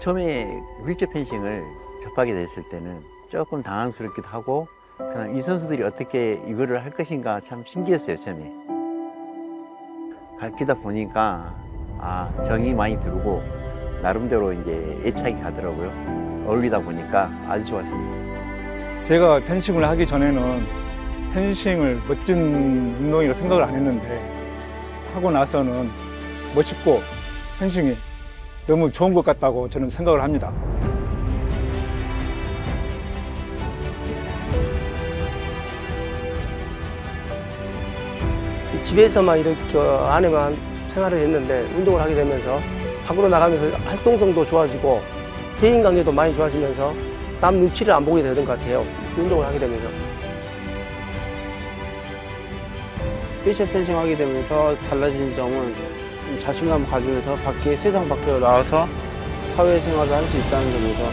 처음에 휠체어 펜싱을 접하게 됐을 때는 조금 당황스럽기도 하고 그냥 이 선수들이 어떻게 이거를 할 것인가 참 신기했어요 처음에. 가르치다 보니까 아 정이 많이 들고 나름대로 이제 애착이 가더라고요. 어울리다 보니까 아주 좋았습니다. 제가 펜싱을 하기 전에는 펜싱을 멋진 운동이라고 생각을 안 했는데 하고 나서는 멋있고 펜싱이 너무 좋은 것 같다고 저는 생각을 합니다. 집에서만 이렇게 안에만 생활을 했는데 운동을 하게 되면서 밖으로 나가면서 활동성도 좋아지고 대인 관계도 많이 좋아지면서 남 눈치를 안 보게 되는 것 같아요. 운동을 하게 되면서. 휠체어 펜싱 하게 되면서 달라진 점은 좀 자신감 가지면서 밖에 세상 밖으로 나와서 사회생활을 할 수 있다는 점에서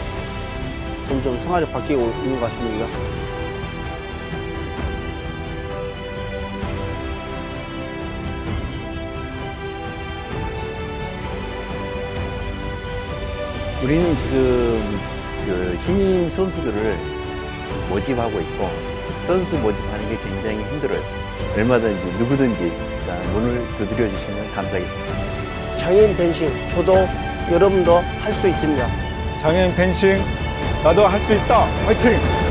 점점 생활이 바뀌고 있는 것 같습니다. 우리는 지금 그 신인 선수들을 모집하고 있고 선수 모집하는 게 굉장히 힘들어요 얼마든지 누구든지 자, 문을 두드려 주시면 감사하겠습니다 장애인 펜싱, 저도 여러분도 할 수 있습니다. 장애인 펜싱 나도 할 수 있다. 화이팅!